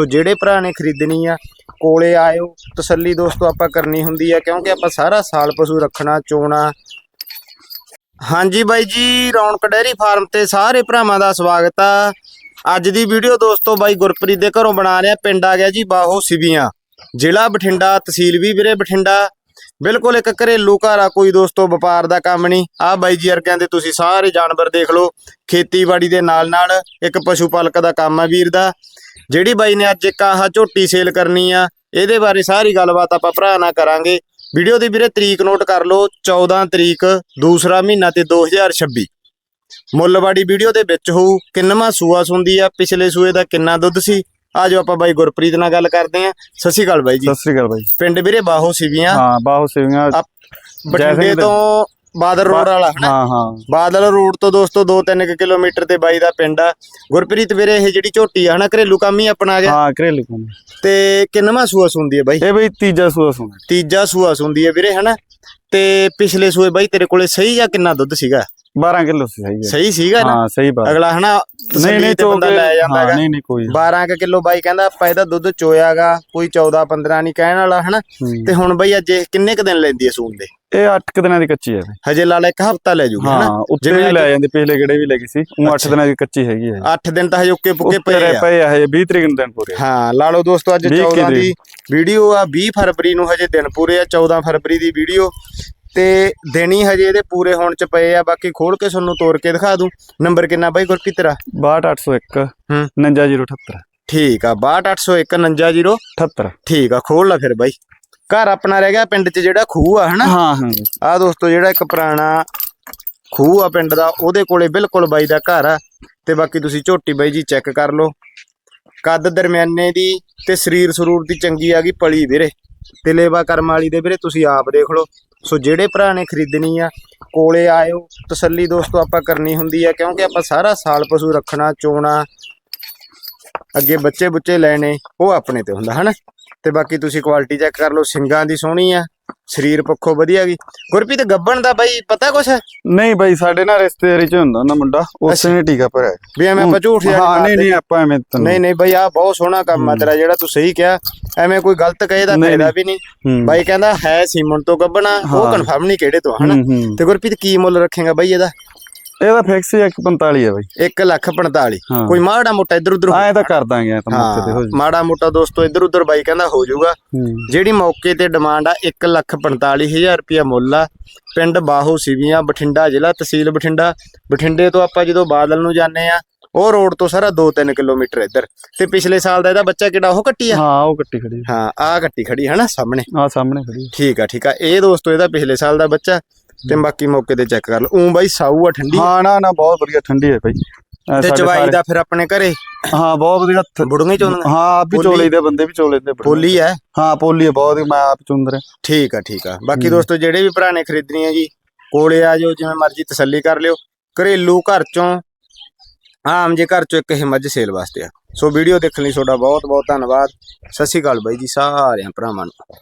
ਸੋ ਜਿਹੜੇ ਭਰਾ ਨੇ ਖਰੀਦਣੀ ਆ, ਕੋਲੇ ਆਇਓ, ਤਸੱਲੀ ਦੋਸਤੋ ਆਪਾਂ ਕਰਨੀ ਹੁੰਦੀ ਆ, ਕਿਉਂਕਿ ਆਪਾਂ ਸਾਰਾ ਸਾਲ ਪਸ਼ੂ ਰੱਖਣਾ, ਚੋਣਾ। ਹਾਂਜੀ ਬਾਈ ਜੀ, ਰੌਣਕ ਡੈਰੀ ਫਾਰਮ ਤੇ ਸਾਰੇ ਭਰਾਵਾਂ ਦਾ ਸਵਾਗਤ ਆ। ਅੱਜ ਦੀ ਵੀਡੀਓ ਦੋਸਤੋ ਬਾਈ ਗੁਰਪ੍ਰੀਤ ਦੇ ਘਰੋਂ ਬਣਾ ਰਿਹਾ, ਪਿੰਡ ਆ ਗਿਆ ਜੀ ਬਾਹੋ ਸਿਵੀਆਂ। ਜ਼ਿਲ੍ਹਾ ਬਠਿੰਡਾ, ਤਹਿਸੀਲ ਵੀ ਵੀਰੇ ਬਠਿੰਡਾ। ਬਿਲਕੁਲ ਇੱਕ ਘਰੇਲੂ ਘਰ ਆ ਕੋਈ ਦੋਸਤੋ, ਵਪਾਰ ਦਾ ਕੰਮ ਨਹੀਂ। ਆ ਬਾਈ ਜੀ ਵਰਗਿਆਂ ਦੇ ਤੁਸੀਂ ਸਾਰੇ ਜਾਨਵਰ ਦੇਖ ਲਓ, ਖੇਤੀਬਾੜੀ ਦੇ ਨਾਲ ਨਾਲ ਇੱਕ ਪਸ਼ੂ ਪਾਲਕ ਦਾ ਕੰਮ ਆ ਵੀਰ ਦਾ। ਜਿਹੜੀ ਬਾਈ ਨੇ ਅੱਜ ਇੱਕ ਆਹ ਝੋਟੀ ਸੇਲ ਕਰਨੀ ਆ ਇਹਦੇ ਬਾਰੇ ਸਾਰੀ ਗੱਲਬਾਤ ਆਪਾਂ ਭਰਾ ਨਾਲ ਕਰਾਂਗੇ। ਵੀਡੀਓ ਦੀ ਵੀਰੇ ਤਰੀਕ ਨੋਟ ਕਰ ਲਓ 14 ਤਰੀਕ ਦੂਸਰਾ ਮਹੀਨਾ ਤੇ 2026 ਮੁੱਲਵਾੜੀ ਵੀਡੀਓ ਦੇ ਵਿੱਚ ਹੋਊ ਕਿੰਨਵਾਂ ਸੂਆ ਸੁੰਦੀ ਆ ਪਿਛਲੇ ਸੂਏ ਦਾ ਕਿੰਨਾ ਦੁੱਧ ਸੀ? ਆਜੋ ਆਪਾਂ ਬਾਈ ਗੁਰਪ੍ਰੀਤ ਨਾਲ ਗੱਲ ਕਰਦੇ ਆ। ਸਤਿ ਸ਼੍ਰੀ ਅਕਾਲ ਬਾਈ ਜੀ। ਸਤਿ ਸ੍ਰੀ ਅਕਾਲ ਬਾਈ। ਪਿੰਡ ਵੀਰੇ ਬਾਹੋ ਸਿਵੀਆਂ। ਹਾਂ ਬਾਹੂ ਸੇਵੀਆਂ। ਬਠਿੰਡੇ ਤੋਂ ਬਾਦਲ ਰੋਡ ਵਾਲਾ ਹਨਾ ਹਾਂ ਹਾਂ। ਬਾਦਲ ਰੋਡ ਤੋਂ ਦੋਸਤੋ 2-3 ਕਿਲੋਮੀਟਰ ਤੇ ਬਾਈ ਦਾ ਪਿੰਡ ਆ। ਗੁਰਪ੍ਰੀਤ ਵੀਰੇ ਇਹ ਜਿਹੜੀ ਝੋਟੀ ਆ ਹਨਾ ਘਰੇਲੂ ਕੰਮ ਹੀ ਆਪਣਾ ਆ ਗਿਆ ਹਾਂ ਘਰੇਲੂ ਕੰਮ। ਤੇ ਕਿੰਨਵਾਂ ਸੂਆ ਸੁੰਦੀ ਹੈ ਬਾਈ? ਇਹ ਬਈ ਤੀਜਾ ਸੂਆ ਸੁਣਾ ਤੀਜਾ ਸੂਆ ਸੁੰਦੀ ਹੈ ਵੀਰੇ ਹਨਾ? ਤੇ ਪਿਛਲੇ ਸੂਏ ਬਾਈ ਤੇਰੇ ਕੋਲੇ ਸਹੀ ਜਾਂ ਕਿੰਨਾ ਦੁੱਧ ਸੀਗਾ? 12 ਕਿਲੋ ਸੀ ਸਹੀ ਹੈ। ਸਹੀ ਸੀਗਾ ਨਾ? ਹਾਂ ਸਹੀ ਬਾਤ ਅਗਲਾ ਹਨਾ ਨਹੀਂ ਨਹੀਂ ਤੇ ਬੰਦਾ ਲੈ ਜਾਂਦਾ ਹੈਗਾ। ਨਹੀਂ ਨਹੀਂ ਕੋਈ 12 ਕ ਕਿਲੋ ਬਾਈ ਕਹਿੰਦਾ ਆਪਾਂ ਇਹਦਾ ਦੁੱਧ ਚੋਇਆਗਾ ਕੋਈ 14 15 ਨਹੀਂ ਕਹਿਣ ਵਾਲਾ ਹਨਾ। ਤੇ ਹੁਣ ਬਾਈ ਅੱਜ ਕਿੰਨੇ ਕ ਦਿਨ ਲੈਂਦੀ ਹੈ ਸੂਣ ਦੇ? ਇਹ 8 ਦਿਨਾਂ ਦੀ ਕੱਚੀ ਹੈ। ਹਜੇ ਲਾ ਲੈ ਇੱਕ ਹਫਤਾ ਲੈ ਜੂਗੀ ਹਾਂ ਉੱਤੇ ਵੀ ਲੈ ਜਾਂਦੇ ਪਿਛਲੇ ਗੇੜੇ ਵੀ ਲੱਗੀ ਸੀ। ਉਹ 8 ਅੱਛਾ। ਦਿਨਾਂ ਦੀ ਕੱਚੀ ਹੈਗੀ ਹੈ 8 ਦਿਨ ਤਾਂ ਹਜੇ ਉੱਕੇ ਪੁੱਕੇ ਪਏ ਆ। ਪਏ ਆ ਹਜੇ 20 ਤਰੀਕ ਨੂੰ ਦਿਨ ਪੂਰੇ ਹਾਂ ਲਾ ਲਓ ਦੋਸਤੋ ਅੱਜ 20 14 ਦੀ ਵੀਡੀਓ ਆ 20 ਫਰਵਰੀ ਨੂੰ ਹਜੇ ਦਿਨ ਪੂਰੇ ਆ 14 ਫਰਵਰੀ ਦੀ ਵੀਡੀਓ। ਤੇ ਹੀ ਹਜੇ ਇਹਦੇ ਪੂਰੇ ਹੋਣ ਚ ਪਏ ਆ ਬਾਕੀ ਖੋਲ ਕੇ ਤੁਹਾਨੂੰ ਤੋੜ ਕੇ ਦਿਖਾ ਦੂੰ। ਨੰਬਰ ਕਿੰਨਾ ਬਾਈ ਗੁਰਪ੍ਰੀਤ ਤੇਰਾ? 62801 ਹੂੰ। 99078 ਠੀਕ ਆ 62801 990 78 ਠੀਕ ਆ ਖੋਲ ਲਾ ਫਿਰ ਬਾਈ। ਘਰ ਆਪਣਾ ਰਹਿ ਗਿਆ ਪਿੰਡ 'ਚ ਜਿਹੜਾ ਖੂਹ ਆ ਹਨਾ? ਹਾਂ ਹਾਂ। ਆ ਦੋਸਤੋ ਜਿਹੜਾ ਇੱਕ ਪੁਰਾਣਾ ਖੂਹ ਆ ਪਿੰਡ ਦਾ ਉਹਦੇ ਕੋਲੇ ਬਿਲਕੁਲ ਬਾਈ ਦਾ ਘਰ ਆ ਤੇ ਬਾਕੀ ਤੁਸੀਂ ਝੋਟੀ ਬਾਈ ਜੀ ਚੈੱਕ ਕਰ ਲਓ। ਕੱਦ ਦਰਮਿਆਨੇ ਦੀ ਤੇ ਸਰੀਰ ਸਰੂਰ ਦੀ ਚੰਗੀ ਆ ਗਈ ਪਲੀ ਵੀਰੇ। ਤੇ ਲੇਵਾ ਕਰਮ ਵਾਲੀ ਦੇ ਵੀਰੇ ਤੁਸੀਂ ਆਪ ਦੇਖ ਲਓ। ਸੋ ਜਿਹੜੇ ਭਰਾ ਨੇ ਖਰੀਦਣੀ ਆ ਕੋਲੇ ਆਇਓ। ਤਸੱਲੀ ਦੋਸਤੋ ਆਪਾਂ ਕਰਨੀ ਹੁੰਦੀ ਆ ਕਿਉਂਕਿ ਆਪਾਂ ਸਾਰਾ ਸਾਲ ਪਸ਼ੂ ਰੱਖਣਾ ਚੋਣਾ ਅੱਗੇ ਬੱਚੇ ਬੁੱਚੇ ਲੈਣੇ ਉਹ ਆਪਣੇ ਤੇ ਹੁੰਦਾ ਹਨਾ? ਤੇ ਬਾਕੀ ਤੁਸੀਂ ਕੁਆਲਿਟੀ ਚੈੱਕ ਕਰ ਲਓ ਸਿੰਗਾਂ ਦੀ ਸੋਹਣੀ ਆ ਸਰੀਰ ਪੱਖੋਂ ਵਧੀਆ ਗਈ ਗੁਰਪ੍ਰੀਤ ਗੱਬਣ ਦਾ ਬਾਈ ਪਤਾ ਕੁਛ? ਨਹੀਂ ਬਾਈ ਸਾਡੇ ਨਾਲ ਰਿਸ਼ਤੇਦਾਰੀ ਚ ਹੁੰਦਾ ਨਾ ਮੁੰਡਾ ਉਸੇ ਨੇ ਟੀਕਾ ਭਰਿਆ ਵੀ ਐਵੇਂ ਆਪਾਂ ਝੂਠ ਜਿਹਾ ਹਾਂ ਨਹੀਂ ਨਹੀਂ ਨਹੀਂ ਆਪਾਂ ਐਵੇਂ ਤਾਂ ਨਹੀਂ ਨਹੀਂ ਬਾਈ ਆ ਬਹੁਤ ਸੋਹਣਾ ਕੰਮ ਆ ਤੇਰਾ ਜਿਹੜਾ ਤੂੰ ਸਹੀ ਕਿਹਾ। ਐਵੇਂ ਕੋਈ ਗਲਤ ਕਹੇ ਦਾ ਫਾਇਦਾ ਨਹੀਂ। ਵੀ ਨਹੀਂ। ਬਾਈ ਕਹਿੰਦਾ ਹੈ ਸੀਮਨ ਤੋਂ ਗੱਬਣਾ ਉਹ। ਕਨਫਰਮ ਨਹੀਂ ਕਿਹੜੇ ਤੋਂ ਹਨਾ। ਤੇ ਗੁਰਪ੍ਰੀਤ ਕੀ ਮੁੱਲ ਰੱਖੇਗਾ ਬਾਈ ਇਹਦਾ? ਇਹਦਾ ਫਿਕਸ ਹੀ 145 ਹੈ ਬਾਈ। 1 ਲੱਖ 45 ਹਾਂ। ਕੋਈ ਮਾੜਾ ਮੋਟਾ ਇੱਧਰ ਉੱਧਰ ਐਂ ਤਾਂ ਕਰ ਦਾਂਗੇ ਐਂ ਤਾਂ ਮੌਕੇ ਤੇ ਹੋ ਹਾਂ ਜੂ ਮਾੜਾ ਮੋਟਾ ਦੋਸਤੋ ਇੱਧਰ ਉੱਧਰ ਬਾਈ ਕਹਿੰਦਾ ਹੋ ਜਾਊਗਾ। ਜਿਹੜੀ ਮੌਕੇ ਤੇ ਡਿਮਾਂਡ ਆ 1 ਲੱਖ 45000 ਰੁਪਿਆ ਮੁੱਲ ਆ। ਪਿੰਡ ਬਾਹੋ ਸਿਵੀਆਂ ਬਠਿੰਡਾ ਜ਼ਿਲ੍ਹਾ ਤਹਿਸੀਲ ਬਠਿੰਡਾ। ਬਠਿੰਡੇ ਤੋਂ ਆਪਾਂ ਜਦੋਂ ਬਾਦਲ ਨੂੰ ਜਾਂਦੇ ਆ ਉਹ ਰੋਡ ਤੋਂ ਸਾਰਾ 2-3 ਕਿਲੋਮੀਟਰ ਇੱਧਰ। ਤੇ ਪਿਛਲੇ ਸਾਲ ਦਾ ਇਹਦਾ ਬੱਚਾ ਕਿਹੜਾ ਉਹ ਕੱਟੀ ਆ? ਹਾਂ ਉਹ ਕੱਟੀ ਖੜੀ ਹਾਂ ਆ ਕੱਟੀ ਖੜੀ ਹੈ ਨਾ ਸਾਹਮਣੇ। ਆ ਸਾਹਮਣੇ ਖੜੀ ਠੀਕ ਆ ਠੀਕ ਆ। ਇਹ ਦੋਸਤੋ ਇਹਦਾ ਪਿਛਲੇ ਸਾਲ ਦਾ ਬੱਚਾ। ਤੇ ਬਾਕੀ ਮੌਕੇ ਤੇ ਚੈੱਕ ਕਰ ਲਓ। ਉਂ ਬਾਈ ਸਾਊ ਆ ਠੰਡੀ? ਹਾਂ ਨਾ ਨਾ ਬਹੁਤ ਵਧੀਆ ਠੰਡੀ ਹੈ ਐਂ ਤੇ ਚਵਾਈ ਦਾ ਫਿਰ ਆਪਣੇ ਘਰੇ? ਹਾਂ ਬਹੁਤ ਵਧੀਆ। ਹੱਥ- ਬੁੜੂਗੇ ਚੋਂ ਹਾਂ ਆਪ ਵੀ ਪੋਲੀ- ਚੋਲੇ ਦੇ ਬੰਦੇ ਵੀ ਚੋਲੇ ਦੇ ਬੜੇ। ਪੋਲੀ ਹੈ? ਹਾਂ ਪੋਲੀ ਹੈ ਬਹੁਤ ਮੈਂ ਆਪ ਚੁੰਦਰ ਠੀਕ ਆ ਠੀਕ ਆ। ਬਾਕੀ ਹੂੰ। ਦੋਸਤੋ ਜਿਹੜੇ ਵੀ ਭਰਾ ਨੇ ਖਰੀਦਣੀ ਹੈ ਜੀ ਕੋਲੇ ਆ ਜਾਓ ਜਿਵੇਂ ਮਰਜ਼ੀ ਤਸੱਲੀ ਕਰ ਲਿਓ। ਘਰੇਲੂ ਘਰ ਚੋਂ ਆਮ ਜੇ ਘਰ ਚੋਂ ਇੱਕ ਇਹ ਮੱਝ ਸੇਲ ਵਾਸਤੇ ਆ। ਸੋ ਵੀਡੀਓ ਦੇਖਣ ਲਈ ਤੁਹਾਡਾ ਬਹੁਤ ਬਹੁਤ ਧੰਨਵਾਦ। ਸਤਿ ਸ਼੍ਰੀ ਅਕਾਲ ਬਾਈ ਜੀ ਸਾਰਿਆਂ ਭਰਾਵਾਂ ਨੂੰ।